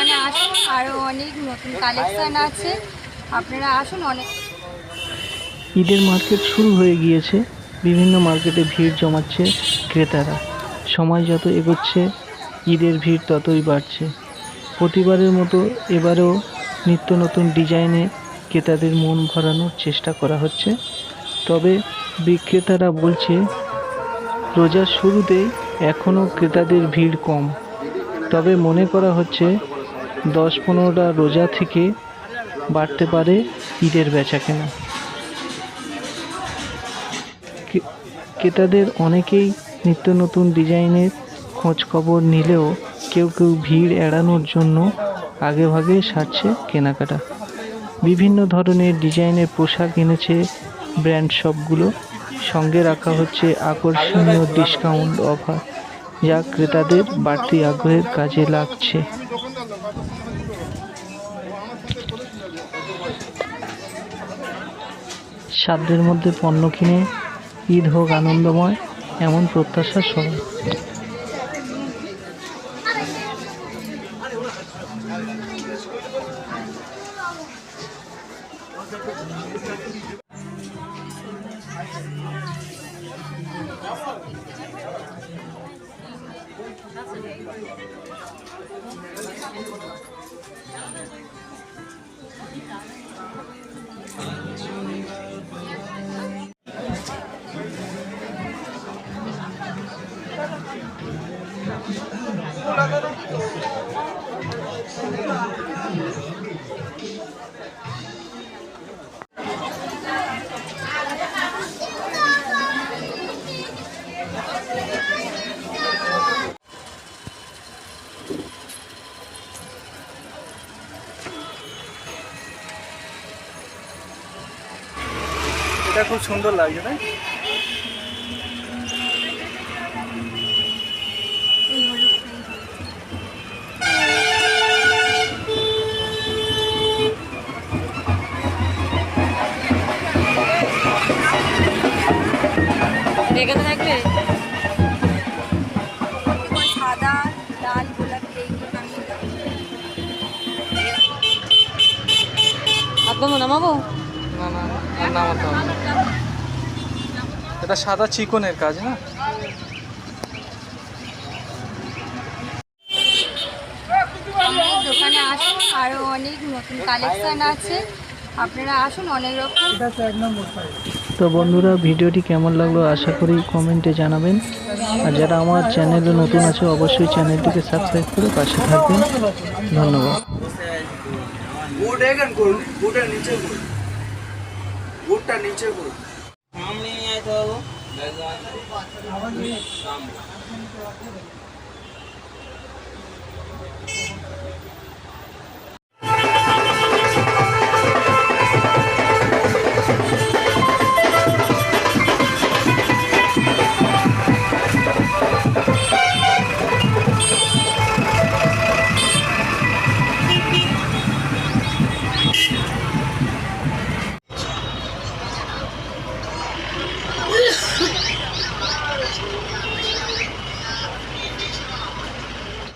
দোকানে আসুন আরও অনেক নতুন কালেকশন আছে। আপনারা আসুন অনেক। ঈদের মার্কেট শুরু হয়ে গিয়েছে। বিভিন্ন মার্কেটে ভিড় জমাচ্ছে ক্রেতারা। সময় যত এগোচ্ছে, ঈদের ভিড় ততই বাড়ছে। প্রতিবারের মতো এবারেও নিত্য নতুন ডিজাইনে ক্রেতাদের মন ভরানোর চেষ্টা করা হচ্ছে। তবে বিক্রেতারা বলছে, রোজার শুরুতেই এখনও ক্রেতাদের ভিড় কম। তবে মনে করা হচ্ছে দশ পনেরোটা রোজা থেকে বাড়তে পারে ঈদের বেচাকেনা ক্রে- ক্রেতাদের অনেকেই নিত্য নতুন ডিজাইনের খোঁজ খবর নিলেও কেউ কেউ ভিড় এড়ানোর জন্য আগেভাগে সারছে কেনাকাটা। বিভিন্ন ধরনের ডিজাইনের পোশাক এনেছে ব্র্যান্ড শপগুলো। সঙ্গে রাখা হচ্ছে আকর্ষণীয় ডিসকাউন্ট অফার যা ক্রেতাদের বাড়তি আগ্রহের কাজে লাগছে। সাধ্যের মধ্যে পণ্য কিনে ঈদ হোক আনন্দময় এমন প্রত্যাশা সবার এটা খুব সুন্দর লাগছে তাই? এখানে থাকবে সাদা লাল গোলাপি নামাবো। না না নামাতে হবে না। এটা সাদা চিকনের কাজ না? দোকানে আসুন আরও অনেক নতুন কালেকশন আছে। আপনারা আসুন অনেক রকম। তো বন্ধুরা ভিডিওটি কেমন লাগল আশা করি কমেন্টে জানাবেন। আর যারা আমার চ্যানেলে নতুন আছে অবশ্যই চ্যানেলটিকে সাবস্ক্রাইব করে পাশে থাকবেন। ধন্যবাদ। নিচে করুন।